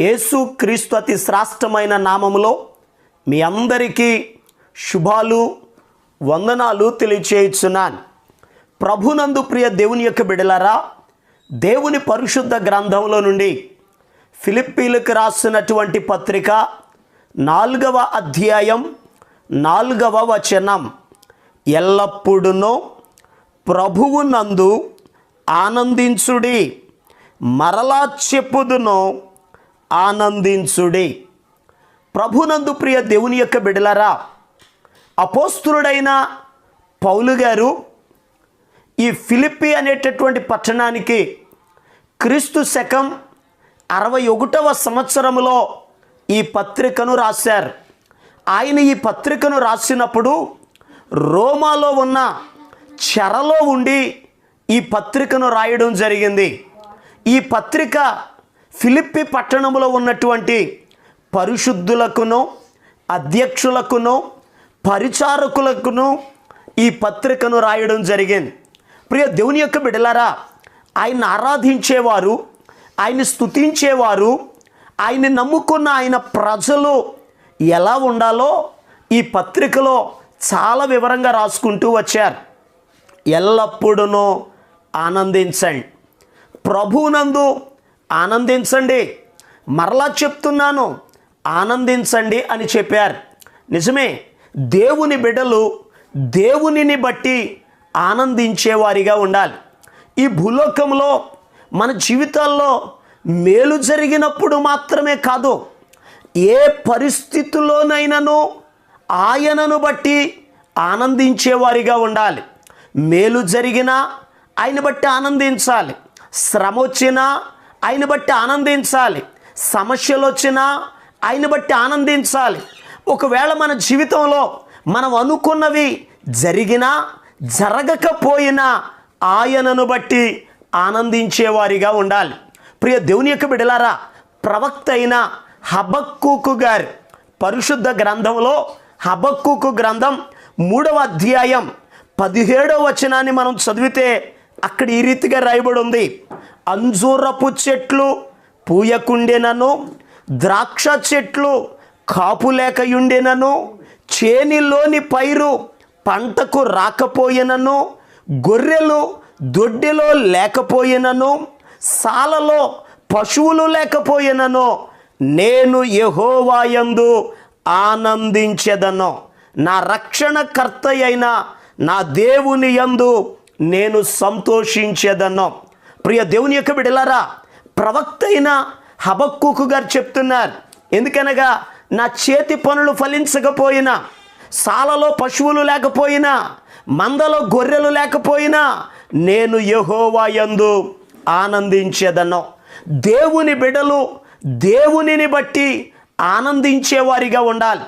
యేసు క్రీస్తు అతి శ్రాష్టమైన నామములో మీ అందరికీ శుభాలు వందనాలు తెలియచేయుచున్నాను. ప్రభునందు ప్రియ దేవుని యొక్క బిడలారా దేవుని పరిశుద్ధ గ్రంథంలో నుండి ఫిలిప్పీలకు రాసినటువంటి పత్రిక నాలుగవ అధ్యాయం నాలుగవ వచనం. ఎల్లప్పుడూ ప్రభువునందు ఆనందించుడి మరలా చెప్పుదును. ఆనందించుడి. ప్రభునందు ప్రియ దేవుని యొక్క బిడలరా అపోస్తులుడైన పౌలు గారు ఈ ఫిలిప్పి అనేటటువంటి పట్టణానికి క్రీస్తు శకం అరవై ఒకటవ సంవత్సరంలో ఈ పత్రికను రాశారు. ఆయన ఈ పత్రికను రాసినప్పుడు రోమాలో ఉన్న చెరలో ఉండి ఈ పత్రికను రాయడం జరిగింది. ఈ పత్రిక ఫిలిప్పి పట్టణంలో ఉన్నటువంటి పరిశుద్ధులకును అధ్యక్షులకును పరిచారకులకును ఈ పత్రికను రాయడం జరిగింది. ప్రియ దేవుని యొక్క బిడలారా ఆయన ఆరాధించేవారు ఆయన స్తుతించేవారు ఆయన్ని నమ్ముకున్న ఆయన ప్రజలు ఎలా ఉండాలో ఈ పత్రికలో చాలా వివరంగా రాసుకుంటూ వచ్చారు. ఎల్లప్పుడూ ఆనందించండి. ప్రభునందు ఆనందించండి. మరలా చెప్తున్నాను ఆనందించండి అని చెప్పారు. నిజమే దేవుని బిడ్డలు దేవునిని బట్టి ఆనందించేవారిగా ఉండాలి. ఈ భూలోకంలో మన జీవితాల్లో మేలు జరిగినప్పుడు మాత్రమే కాదు ఏ పరిస్థితుల్లోనైనాను ఆయనను బట్టి ఆనందించేవారిగా ఉండాలి. మేలు జరిగినా ఆయన బట్టి ఆనందించాలి. శ్రమ వచ్చినా ఆయన బట్టి ఆనందించాలి. సమస్యలు వచ్చినా ఆయన బట్టి ఆనందించాలి. ఒకవేళ మన జీవితంలో మనం అనుకున్నవి జరిగినా జరగకపోయినా ఆయనను బట్టి ఆనందించేవారిగా ఉండాలి. ప్రియ దేవుని యొక్క బిడలారా ప్రవక్త అయిన హబక్కుకు గారు పరిశుద్ధ గ్రంథంలో హబక్కుకు గ్రంథం మూడవ అధ్యాయం పదిహేడవ వచనాన్ని మనం చదివితే అక్కడ ఈ రీతిగా రాయబడి ఉంది. అంజూరపు చెట్లు పూయకుండెనను ద్రాక్ష చెట్లు కాపు లేకయుండెనను చేనిలోని పైరు పంటకు రాకపోయినను గొర్రెలు దొడ్డిలో లేకపోయినను సాలలో పశువులు లేకపోయినను నేను యహోవాయందు ఆనందించెదను. నా రక్షణకర్త అయిన నా దేవుని యందు నేను సంతోషించేదను ప్రియ దేవుని యొక్క బిడలారా ప్రవక్త అయిన హబక్కుకు గారు చెప్తున్నారు. ఎందుకనగా నా చేతి పనులు ఫలించకపోయినా సాలలో పశువులు లేకపోయినా మందలో గొర్రెలు లేకపోయినా నేను యహోవా యందు దేవుని బిడలు దేవునిని బట్టి ఆనందించేవారిగా ఉండాలి.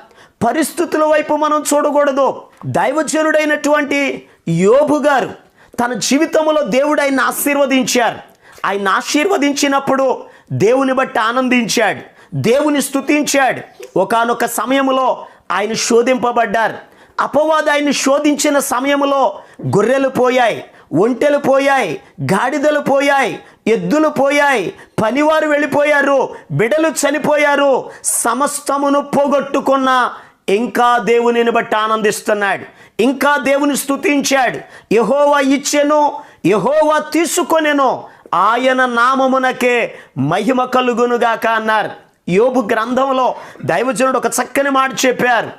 పరిస్థితుల వైపు మనం చూడకూడదు. దైవజనుడైనటువంటి యోబు గారు తన జీవితంలో దేవుడు ఆయన ఆశీర్వదించారు. ఆయన ఆశీర్వదించినప్పుడు దేవుని బట్టి ఆనందించాడు. దేవుని స్తుతించాడు. ఒకానొక సమయంలో ఆయన శోధింపబడ్డారు. అపవాద ఆయన్ని శోధించిన సమయంలో గొర్రెలు పోయాయి ఒంటెలు పోయాయి గాడిదలు పోయాయి ఎద్దులు పోయాయి పనివారు వెళ్ళిపోయారు బిడలు చనిపోయారు సమస్తమును పోగొట్టుకున్న ఇంకా దేవునిని బట్టి ఆనందిస్తున్నాడు. ఇంకా దేవుని స్తుతించాడు. యహోవా ఇచ్చెను యహోవా తీసుకొనెను. ఆయన నామమునకే మహిమ కలుగునుగాక అన్నారు. యోబు గ్రంథంలో దైవజనుడు ఒక చక్కని మాట చెప్పారు.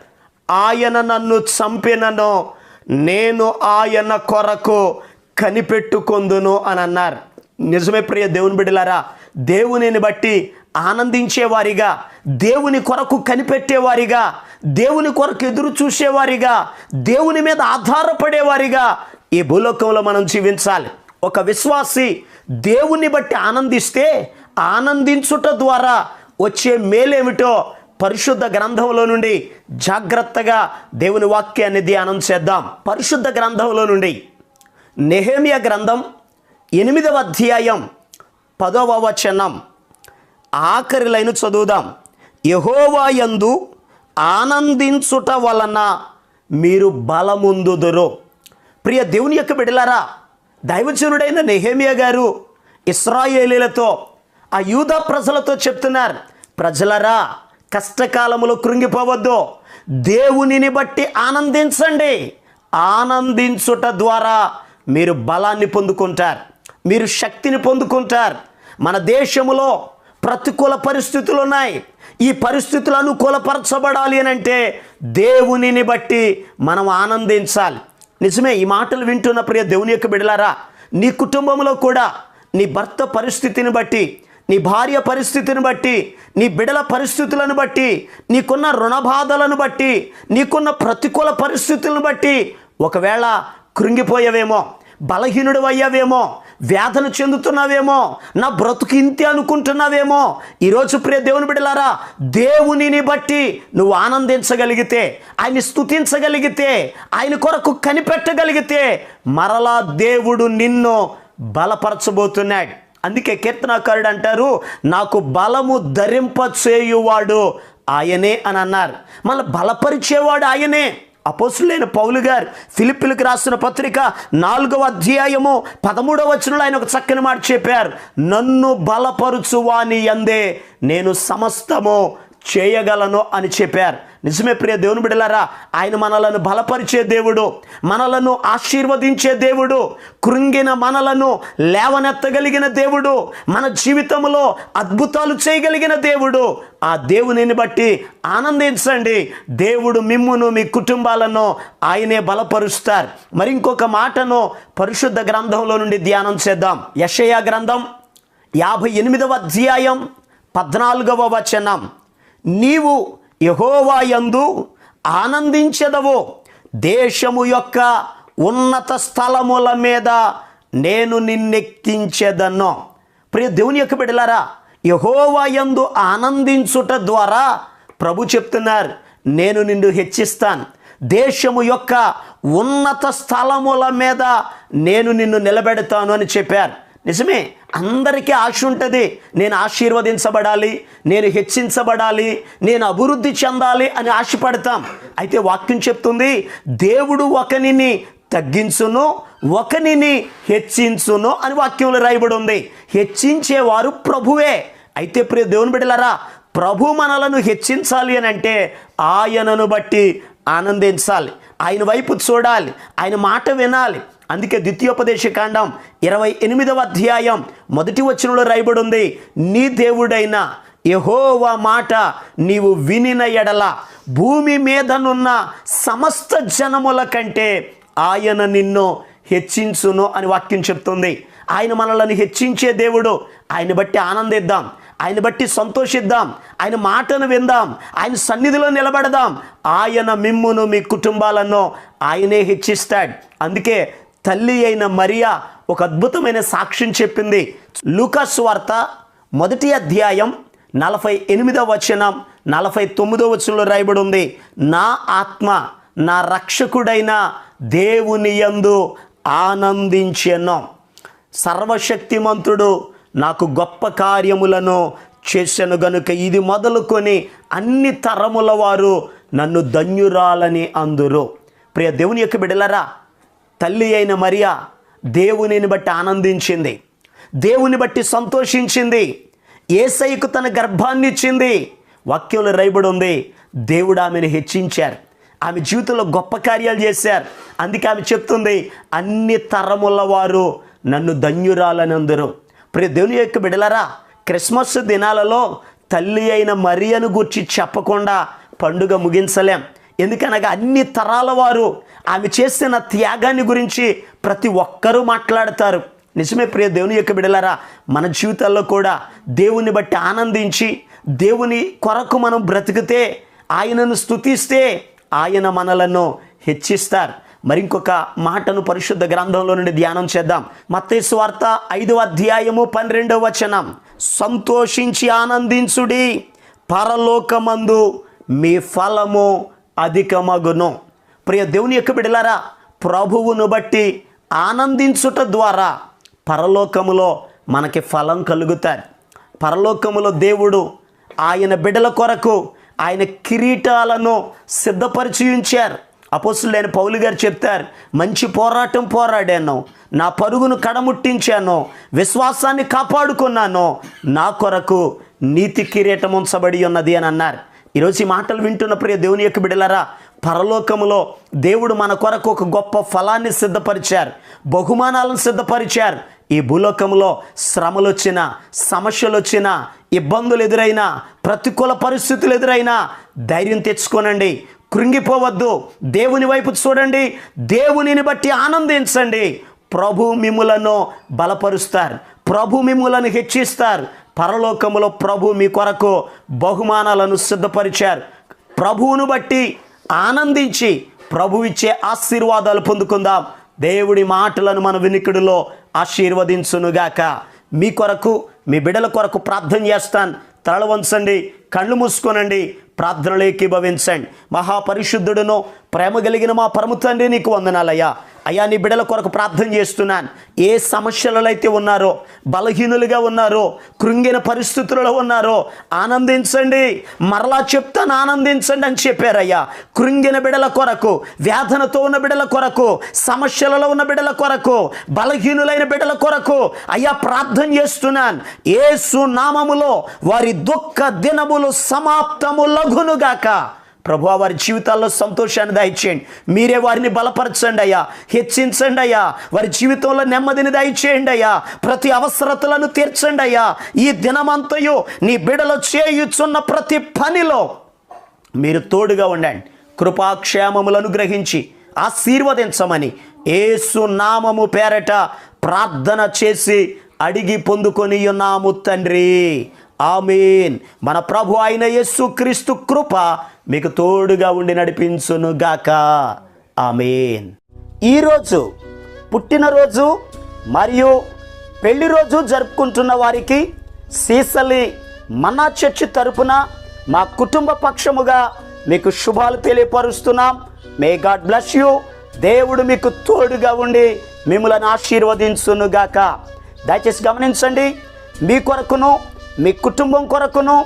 ఆయన నన్ను చంపినను నేను ఆయన కొరకు కనిపెట్టుకొందును అని అన్నారు. నిజమే ప్రియ దేవుని బిడ్డలారా దేవునిని బట్టి ఆనందించేవారిగా దేవుని కొరకు కనిపెట్టేవారిగా దేవుని కొరకు ఎదురు చూసేవారిగా దేవుని మీద ఆధారపడేవారిగా ఈ భూలోకంలో మనం జీవించాలి. ఒక విశ్వాసి దేవుని బట్టి ఆనందిస్తే ఆనందించుట ద్వారా వచ్చే మేలేమిటో పరిశుద్ధ గ్రంథంలో నుండి జాగ్రత్తగా దేవుని వాక్యాన్ని ధ్యానం చేద్దాం. పరిశుద్ధ గ్రంథంలో నుండి నెహేమియా గ్రంథం ఎనిమిదవ అధ్యాయం పదవ వచనం. ఆఖరి లైన్ చదువుదాం. యహోవా యందు ఆనందించుట వలన మీరు బలముందుదురు. ప్రియ దేవుని యొక్క బిడలారా దైవజనుడైన నెహేమియా గారు ఇస్రాయేలీలతో ఆ యూదా ప్రజలతో చెప్తున్నారు ప్రజలరా కష్టకాలములో కృంగిపోవద్దు. దేవునిని బట్టి ఆనందించండి. ఆనందించుట ద్వారా మీరు బలాన్ని పొందుకుంటారు. మీరు శక్తిని పొందుకుంటారు. మన దేశములో ప్రతికూల పరిస్థితులు ఉన్నాయి ఈ పరిస్థితులు అనుకూలపరచబడాలి అని అంటే దేవునిని బట్టి మనం ఆనందించాలి. నిజమే ఈ మాటలు వింటున్న ప్రియ దేవుని యొక్క బిడలారా నీ కుటుంబంలో కూడా నీ భర్త పరిస్థితిని బట్టి నీ భార్య పరిస్థితిని బట్టి నీ బిడల పరిస్థితులను బట్టి నీకున్న రుణ బాధలను బట్టి నీకున్న ప్రతికూల పరిస్థితులను బట్టి ఒకవేళ కృంగిపోయావేమో బలహీనుడు అయ్యావేమో వేదన చెందుతున్నావేమో నా బ్రతుకు ఇంతే అనుకుంటున్నావేమో. ఈరోజు ప్రియ దేవుని బిడలారా దేవునిని బట్టి నువ్వు ఆనందించగలిగితే ఆయన్ని స్తుతించగలిగితే ఆయన కొరకు కనిపెట్టగలిగితే మరలా దేవుడు నిన్ను బలపరచబోతున్నాడు. అందుకే కీర్తనాకారుడు అంటారు నాకు బలము ధరింప చేయువాడు ఆయనే అని అన్నారు. మళ్ళీ బలపరిచేవాడు ఆయనే. అపోసులైన పౌలు గారు ఫిలిపిలకు రాసిన పత్రిక నాలుగవ అధ్యాయము పదమూడవ వచనంలో ఆయన ఒక చక్కని మాట చెప్పారు. నన్ను బలపరుచువాని అందే నేను సమస్తము చేయగలను అని చెప్పారు. నిజమే ప్రియ దేవుని బిడలారా ఆయన మనలను బలపరిచే దేవుడు మనలను ఆశీర్వదించే దేవుడు కృంగిన మనలను లేవనెత్తగలిగిన దేవుడు మన జీవితంలో అద్భుతాలు చేయగలిగిన దేవుడు ఆ దేవునిని బట్టి ఆనందించండి. దేవుడు మిమ్మును మీ కుటుంబాలను ఆయనే బలపరుస్తారు. మరి ఇంకొక మాటను పరిశుద్ధ గ్రంథంలో నుండి ధ్యానం చేద్దాం. యషయా గ్రంథం యాభై ఎనిమిదవ అధ్యాయం పద్నాలుగవ వచనం. నీవు యహోవాయందు ఆనందించెదవో దేశము యొక్క ఉన్నత స్థలముల మీద నేను నిన్నెక్కించెదను. ప్రియ దేవుని యొక్క బిడలారా యహోవాయందు ఆనందించుట ద్వారా ప్రభు చెప్తున్నారు నేను నిన్ను హెచ్చిస్తాను. దేశము యొక్క ఉన్నత స్థలముల మీద నేను నిన్ను నిలబెడతాను అని చెప్పారు. నిజమే అందరికీ ఆశ ఉంటుంది. నేను ఆశీర్వదించబడాలి నేను హెచ్చించబడాలి నేను అభివృద్ధి చెందాలి అని ఆశపడతాం. అయితే వాక్యం చెప్తుంది దేవుడు ఒకనిని తగ్గించును ఒకనిని హెచ్చించును అని వాక్యంలో రాయబడి ఉంది హెచ్చించేవారు ప్రభువే. అయితే ప్రియ దేవుని బిడ్డలారా ప్రభు మనలను హెచ్చించాలి అని అంటే ఆయనను బట్టి ఆనందించాలి. ఆయన వైపు చూడాలి ఆయన మాట వినాలి. అందుకే ద్వితీయోపదేశ కాండం ఇరవై ఎనిమిదవ అధ్యాయం మొదటి వచనంలో రాయబడి ఉంది నీ దేవుడైన యహోవా మాట నీవు వినిన ఎడల భూమి మీదనున్న సమస్త జనముల కంటే ఆయన నిన్ను హెచ్చించును అని వాక్యం చెప్తుంది. ఆయన మనల్ని హెచ్చించే దేవుడు. ఆయన బట్టి ఆనందిద్దాం. ఆయన బట్టి సంతోషిద్దాం. ఆయన మాటను విందాం. ఆయన సన్నిధిలో నిలబడదాం. ఆయన మిమ్మును మీ కుటుంబాలను ఆయనే హెచ్చిస్తాడు. అందుకే తల్లి అయిన మరియా ఒక అద్భుతమైన సాక్ష్యం చెప్పింది. లూకాస్ వార్త మొదటి అధ్యాయం నలభై ఎనిమిదవ వచనం నలభై తొమ్మిదవ వచనంలో రాయబడి ఉంది నా ఆత్మ నా రక్షకుడైన దేవుని యందు ఆనందించెను. సర్వశక్తిమంతుడు నాకు గొప్ప కార్యములను చేశాను గనుక ఇది మొదలుకొని అన్ని తరముల వారు నన్ను ధన్యురాలని అందురు. ప్రియ దేవుని యొక్క బిడలరా తల్లి అయిన మరియా దేవునిని బట్టి ఆనందించింది. దేవుని బట్టి సంతోషించింది. ఏసైకు తన గర్భాన్ని ఇచ్చింది. వాక్యంలో రైబడి ఉంది దేవుడు ఆమెను హెచ్చించారు. ఆమె జీవితంలో గొప్ప కార్యాలు చేశారు. అందుకే ఆమె చెప్తుంది అన్ని తరముల వారు నన్ను ధన్యురాలని అందరూ ప్రియ దేవుని యొక్క బిడలరా క్రిస్మస్ దినాలలో తల్లి అయిన మరియను గురించి చెప్పకుండా పండుగ ముగించలేం. ఎందుకనగా అన్ని తరాల వారు ఆమె చేసిన త్యాగాన్ని గురించి ప్రతి ఒక్కరూ మాట్లాడతారు. నిజమే ప్రియ దేవుని యొక్క బిడలారా మన జీవితాల్లో కూడా దేవుని బట్టి ఆనందించి దేవుని కొరకు మనం బ్రతికితే ఆయనను స్తుతిస్తే ఆయన మనలను హెచ్చిస్తారు. మరి ఇంకొక మాటను పరిశుద్ధ గ్రంథంలో నుండి ధ్యానం చేద్దాం. మత్తయి వార్త ఐదవ అధ్యాయము పన్నెండవ వచనం. సంతోషించి ఆనందించుడి పరలోకమందు మీ ఫలము అధికమగును. ప్రియ దేవుని యొక్క బిడలారా ప్రభువును బట్టి ఆనందించుట ద్వారా పరలోకములో మనకి ఫలం కలుగుతారు పరలోకములో దేవుడు ఆయన బిడ్డల కొరకు ఆయన కిరీటాలను సిద్ధపరిచయించారు. అపోసులైన పౌలు గారు చెప్తారు మంచి పోరాటం పోరాడాను నా పరుగును కడముట్టించాను విశ్వాసాన్ని కాపాడుకున్నాను నా కొరకు నీతి కిరీటం ఉంచబడి ఉన్నది అని అన్నారు. ఈరోజు ఈ మాటలు వింటున్న ప్రియ దేవుని యొక్క బిడలరా పరలోకములో దేవుడు మన కొరకు ఒక గొప్ప ఫలాన్ని సిద్ధపరిచారు బహుమానాలను సిద్ధపరిచారు. ఈ భూలోకంలో శ్రమలు వచ్చినా సమస్యలు వచ్చినా ఇబ్బందులు ఎదురైనా ప్రతికూల పరిస్థితులు ఎదురైనా ధైర్యం తెచ్చుకోనండి. కృంగిపోవద్దు. దేవుని వైపు చూడండి. దేవునిని బట్టి ఆనందించండి. ప్రభు మిమ్ములను బలపరుస్తారు. ప్రభు మిమ్ములను హెచ్చిస్తారు. పరలోకములో ప్రభు మీ కొరకు బహుమానాలను సిద్ధపరిచారు. ప్రభువును బట్టి ఆనందించి ప్రభు ఇచ్చే ఆశీర్వాదాలు పొందుకుందాం. దేవుడి మాటలను మన వినికిడిలో ఆశీర్వదించునుగాక. మీ కొరకు మీ బిడ్డల కొరకు ప్రార్థన చేస్తాను తల వంచండి కళ్ళు మూసుకోనండి ప్రార్థనలేకి భవించండి మహాపరిశుద్ధుడును ప్రేమ కలిగిన మా పరమ తండ్రి నీకు వందనాలయ్యా. అయ్యా నీ బిడ్డల కొరకు ప్రార్థన చేస్తున్నాను. ఏ సమస్యలలో అయితే ఉన్నారో బలహీనులుగా ఉన్నారో కృంగిన పరిస్థితులలో ఉన్నారో ఆనందించండి. మరలా చెప్తాను ఆనందించండి అని చెప్పారయ్యా. కృంగిన బిడల కొరకు వేదనతో ఉన్న బిడల కొరకు సమస్యలలో ఉన్న బిడల కొరకు బలహీనులైన బిడల కొరకు అయ్యా ప్రార్థన చేస్తున్నాను. ఏసు నామములో వారి దుఃఖ దినములు సమాప్తము లఘునుగాక. ప్రభు వారి జీవితాల్లో సంతోషాన్ని దయచేయండి. మీరే వారిని బలపరచండి అయ్యా. హెచ్చించండి అయ్యా. వారి జీవితంలో నెమ్మదిని దయచేయండి అయ్యా. ప్రతి అవసరతలను తీర్చండి అయ్యా. ఈ దినమంతయు నీ బిడలో చేయుచున్న ప్రతి పనిలో మీరు తోడుగా ఉండండి. కృపాక్షేమములను గ్రహించి ఆశీర్వదించమని ఏసు నామము పేరట ప్రార్థన చేసి అడిగి పొందుకొని ఉన్నాము తండ్రి. ఆమీన్. మన ప్రభు అయిన యేసు క్రీస్తు కృప మీకు తోడుగా ఉండి నడిపించును గాక. ఆమీన్. ఈరోజు పుట్టినరోజు మరియు పెళ్ళి రోజు జరుపుకుంటున్న వారికి సీసలి మన్నా చర్చి తరపున మా కుటుంబ పక్షముగా మీకు శుభాలు తెలియపరుస్తున్నాం. May God bless you. దేవుడు మీకు తోడుగా ఉండి మిమ్మల్ని ఆశీర్వదించును గాక. దయచేసి గమనించండి మీ కొరకును మీ కుటుంబం కొరకును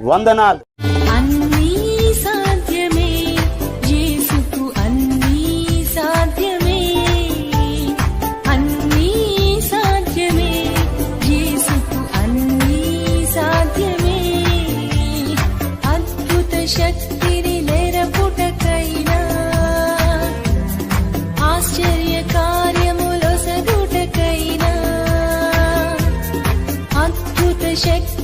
వందనాలు. అన్నీ సాధ్యమే. అన్నీ సాధ్యమే. సాధ్యమే. అద్భుత శక్తిని నెరపుటకైనా ఆశ్చర్య కార్యములో అద్భుత శక్తి